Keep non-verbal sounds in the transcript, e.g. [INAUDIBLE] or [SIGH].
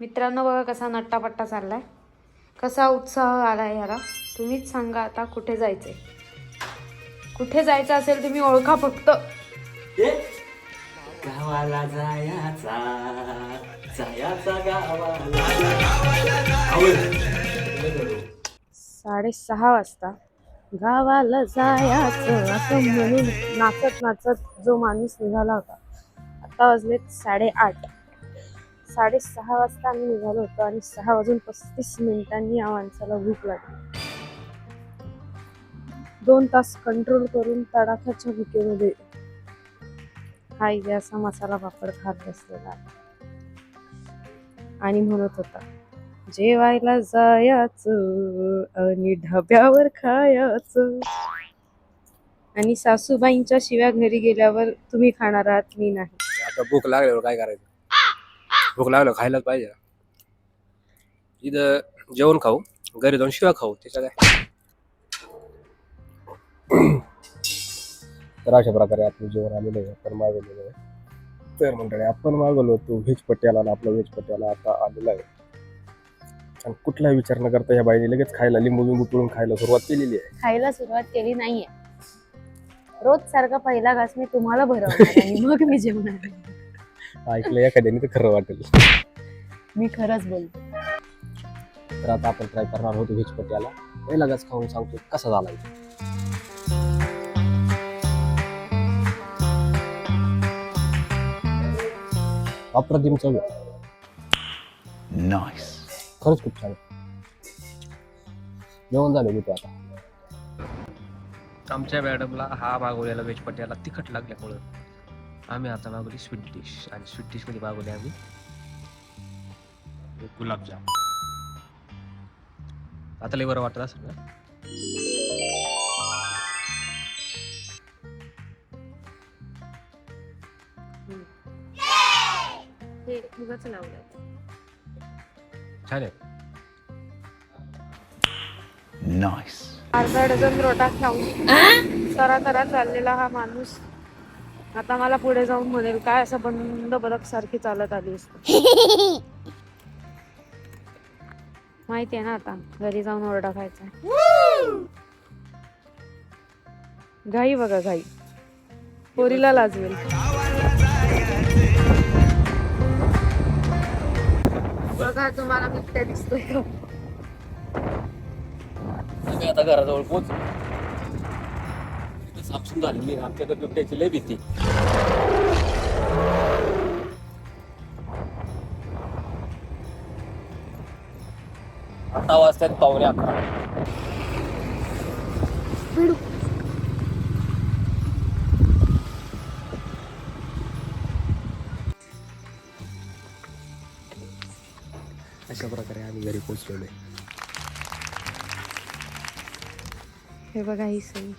मित्रांनो बघा कसा नट्टापट्टा चाललाय. कसा उत्साह आलाय ह्याला तुम्हीच सांगा आता कुठे जायचंय. कुठे जायचं असेल तुम्ही ओळखा फक्त. गावाला जायाचा जायाचा गावाला. साडेसहा वाजता. गावाला जायचं असं म्हणून नाचत नाचत जो माणूस निघाला होता. आता वाजलेत साडेआठ. साडेसहा वाजता आम्ही निघालो होतो आणि सहा वाजून पस्तीस मिनिटांनी या माणसाला भूक लागली. दोन तास कंट्रोल करून तडाख्याच्या भुकेमध्ये हा इथे असा मसाला पापड खात बसलेला. आणि म्हणत होता जेवायला जायच आणि ढाब्यावर खायच. आणि सासूबाईंच्या शिव्या घरी गेल्यावर तुम्ही खाणार आहात मी नाही. आता भूक लागल्यावर काय करायचं? भूक लागल्यावर खायलाच पाहिजे. इथं जेवण खाऊ घरी जाऊन शिवा खाऊ त्याच्या काय? तर अशा प्रकारे आपलं जेवण आलेलं आहे. आपण मागवलेलं आहे. तर मंडळी आपण मागवलो होतो व्हेज पट्ट्याला आणि आपला व्हेज पट्ट्याला आता आलेला आहे. आणि कुठलाही विचार न करता ह्या बाईने लगेच खायला लिंबू लिंबू पिळून खायला सुरुवात केलेली आहे. खायला सुरुवात केली नाहीये. रोज सारखा पहिला घास मी तुम्हाला भरवणार आणि मग मी जेवणार ऐकलं एखाद्याने तर खरं वाटेल. मी खरंच बोलते. तर आता आपण ट्राय करणार होतो व्हेज पट्ट्याला पहिला घास खाऊन सांगतो कसा झाला इथे. अप्रतिम चव. नाईस खरंच खूप छान. जेवण झालं मी आता. आमच्या मॅडमला हा मागवलेला व्हेज पट्ट्याला तिखट लागल्यामुळं. आम्ही आता मागवली स्वीट डिश आणि स्वीट डिशमध्ये मागवली आम्ही. एक गुलाबजाम. आता लय बरं वाटत असेल ना? हे उगाच लावलं. छान आहे. नाईस अर्धा डझन रोटा खाऊन तरा तरा चाललेला हा माणूस आता मला पुढे जाऊन म्हणेल काय असं बंद बदक सारखी चालत आली असते [LAUGHS] माहिती आहे ना आता घरी जाऊन ओरडा खायचा. घाई बघा घाई. पोरीला लाजवेल. बघा तुम्हाला बिबट्या दिसतोय आता घराजवळ पोहोच. सापसून झालेली आहे. आमच्याकडे बिबट्याची लय भीती. आता वाजतात पावणे अकरा. अशा प्रकारे आम्ही घरी पोहोचलेलो आहे. हे बघा ही सई